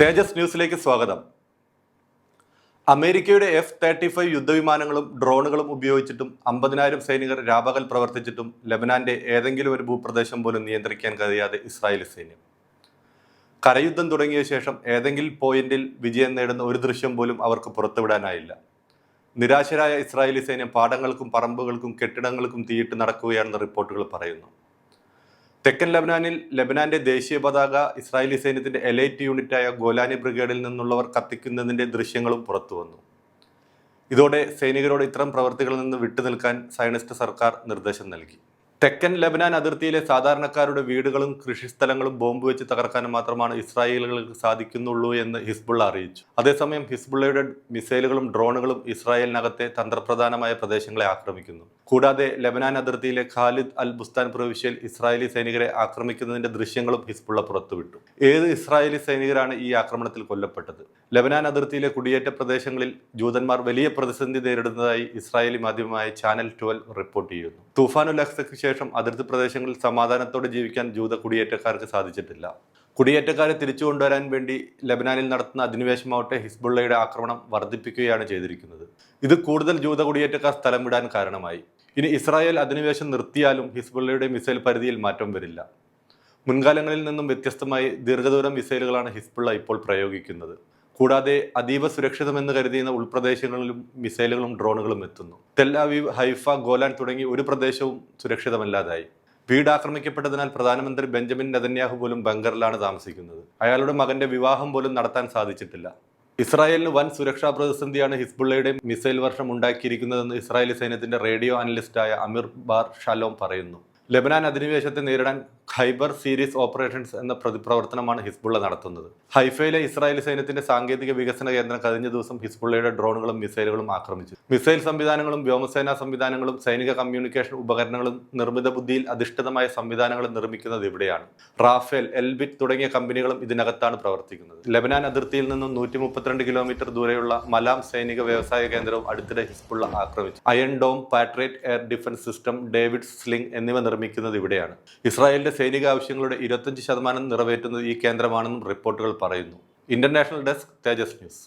തേജസ് ന്യൂസിലേക്ക് സ്വാഗതം. അമേരിക്കയുടെ എഫ് തേർട്ടി ഫൈവ് യുദ്ധവിമാനങ്ങളും ഡ്രോണുകളും ഉപയോഗിച്ചിട്ടും അമ്പതിനായിരം സൈനികർ രാപകൽ പ്രവർത്തിച്ചിട്ടും ലബനാന്റെ ഏതെങ്കിലും ഒരു ഭൂപ്രദേശം പോലും നിയന്ത്രിക്കാൻ കഴിയാതെ ഇസ്രായേൽ സൈന്യം. കരയുദ്ധം തുടങ്ങിയ ശേഷം ഏതെങ്കിലും പോയിന്റിൽ വിജയം നേടുന്ന ഒരു ദൃശ്യം പോലും അവർക്ക് പുറത്തുവിടാനായില്ല. നിരാശരായ ഇസ്രായേലി സൈന്യം പാടങ്ങൾക്കും പറമ്പുകൾക്കും കെട്ടിടങ്ങൾക്കും തീയിട്ട് നടക്കുകയാണെന്ന് റിപ്പോർട്ടുകൾ പറയുന്നു. തെക്കൻ ലബനാനിൽ ലബനാന്റെ ദേശീയ പതാക ഇസ്രായേലി സൈന്യത്തിന്റെ എലൈറ്റ് യൂണിറ്റായ ഗോലാനി ബ്രിഗേഡിൽ നിന്നുള്ളവർ കത്തിക്കുന്നതിന്റെ ദൃശ്യങ്ങളും പുറത്തു വന്നു. ഇതോടെ സൈനികരോട് ഇത്തരം പ്രവർത്തികളിൽ നിന്ന് വിട്ടുനിൽക്കാൻ സയനിസ്റ്റ് സർക്കാർ നിർദ്ദേശം നൽകി. തെക്കൻ ലബനാൻ അതിർത്തിയിലെ സാധാരണക്കാരുടെ വീടുകളും കൃഷിസ്ഥലങ്ങളും ബോംബ് വെച്ച് തകർക്കാനും മാത്രമാണ് ഇസ്രായേലുകൾക്ക് സാധിക്കുന്നുള്ളൂ എന്ന് ഹിസ്ബുള്ള അറിയിച്ചു. അതേസമയം ഹിസ്ബുള്ളയുടെ മിസൈലുകളും ഡ്രോണുകളും ഇസ്രായേലിനകത്തെ തന്ത്രപ്രധാനമായ പ്രദേശങ്ങളെ ആക്രമിക്കുന്നു. കൂടാതെ ലബനാൻ അതിർത്തിയിലെ ഖാലിദ് അൽ ബുസ്താൻ പ്രവിശ്യയിൽ ഇസ്രായേലി സൈനികരെ ആക്രമിക്കുന്നതിന്റെ ദൃശ്യങ്ങളും ഹിസ്ബുള്ള പുറത്തുവിട്ടു. ഏത് ഇസ്രായേലി സൈനികരാണ് ഈ ആക്രമണത്തിൽ കൊല്ലപ്പെട്ടത്? ലബനാൻ അതിർത്തിയിലെ കുടിയേറ്റ പ്രദേശങ്ങളിൽ ജൂതന്മാർ വലിയ പ്രതിസന്ധി നേരിടുന്നതായി ഇസ്രായേലി മാധ്യമമായ ചാനൽ ട്വൽവ് റിപ്പോർട്ട് ചെയ്യുന്നു. തൂഫാനുൽ അഹ്സയ്ക്ക് ശേഷം അതിർത്തി പ്രദേശങ്ങളിൽ സമാധാനത്തോടെ ജീവിക്കാൻ ജൂത കുടിയേറ്റക്കാർക്ക് സാധിച്ചിട്ടില്ല. കുടിയേറ്റക്കാരെ തിരിച്ചു കൊണ്ടുവരാൻ വേണ്ടി ലബനാനിൽ നടത്തുന്ന അധിനിവേശമാവട്ടെ ഹിസ്ബുള്ളയുടെ ആക്രമണം വർദ്ധിപ്പിക്കുകയാണ് ചെയ്തിരിക്കുന്നത്. ഇത് കൂടുതൽ ജൂത കുടിയേറ്റക്കാർ സ്ഥലം വിടാൻ കാരണമായി. ഇനി ഇസ്രായേൽ അധിനിവേശം നിർത്തിയാലും ഹിസ്ബുള്ളയുടെ മിസൈൽ പരിധിയിൽ മാറ്റം വരില്ല. മുൻകാലങ്ങളിൽ നിന്നും വ്യത്യസ്തമായി ദീർഘദൂരം മിസൈലുകളാണ് ഹിസ്ബുള്ള ഇപ്പോൾ പ്രയോഗിക്കുന്നത്. കൂടാതെ അതീവ സുരക്ഷിതമെന്ന് കരുതിയുന്ന ഉൾപ്രദേശങ്ങളിലും മിസൈലുകളും ഡ്രോണുകളും എത്തുന്നു. തെല്ലാവീവ് ഹൈഫ ഗോലാൻ തുടങ്ങി ഒരു പ്രദേശവും സുരക്ഷിതമല്ലാതായി. വീട് ആക്രമിക്കപ്പെട്ടതിനാൽ പ്രധാനമന്ത്രി ബെഞ്ചമിൻ നെതന്യാഹു പോലും ബംഗറിലാണ് താമസിക്കുന്നത്. അയാളുടെ മകന്റെ വിവാഹം പോലും നടത്താൻ സാധിച്ചിട്ടില്ല. ഇസ്രായേലിന് വൻ സുരക്ഷാ പ്രതിസന്ധിയാണ് ഹിസ്ബുള്ളയുടെ മിസൈൽ വർഷം ഉണ്ടാക്കിയിരിക്കുന്നതെന്ന് ഇസ്രായേലി സൈന്യത്തിന്റെ റേഡിയോ അനലിസ്റ്റായ അമിർ ബാർ ഷാലോം പറയുന്നു. ലബനാൻ അധിനിവേശത്തെ നേരിടാൻ ഖൈബർ സീരീസ് ഓപ്പറേഷൻസ് എന്ന പ്രതിപ്രവർത്തനമാണ് ഹിസ്ബുള്ള നടത്തുന്നത്. ഹൈഫയിലെ ഇസ്രായേൽ സൈന്യത്തിന്റെ സാങ്കേതിക വികസന കേന്ദ്രം കഴിഞ്ഞ ദിവസം ഹിസ്ബുള്ളയുടെ ഡ്രോണുകളും മിസൈലുകളും ആക്രമിച്ചു. മിസൈൽ സംവിധാനങ്ങളും വ്യോമസേനാ സംവിധാനങ്ങളും സൈനിക കമ്മ്യൂണിക്കേഷൻ ഉപകരണങ്ങളും നിർമ്മിത ബുദ്ധിയിൽ അധിഷ്ഠിതമായ സംവിധാനങ്ങൾ നിർമ്മിക്കുന്നത് ഇവിടെയാണ്. റാഫേൽ എൽബിറ്റ് തുടങ്ങിയ കമ്പനികളും ഇതിനകത്താണ് പ്രവർത്തിക്കുന്നത്. ലബനാൻ അതിർത്തിയിൽ നിന്നും നൂറ്റി മുപ്പത്തിരണ്ട് കിലോമീറ്റർ ദൂരെയുള്ള മലാം സൈനിക വ്യവസായ കേന്ദ്രവും അടുത്തിടെ ഹിസ്ബുള്ള ആക്രമിച്ചു. Iron Dome Patriot air defence system David Sling എന്നിവ നിർമ്മിക്കുന്നത് ഇവിടെയാണ്. ഇസ്രായേലിന്റെ സൈനിക ആവശ്യങ്ങളുടെ ഇരുപത്തഞ്ച് ശതമാനം നിറവേറ്റുന്നത് ഈ കേന്ദ്രമാണെന്നും റിപ്പോർട്ടുകൾ പറയുന്നു. International desk Tejas news.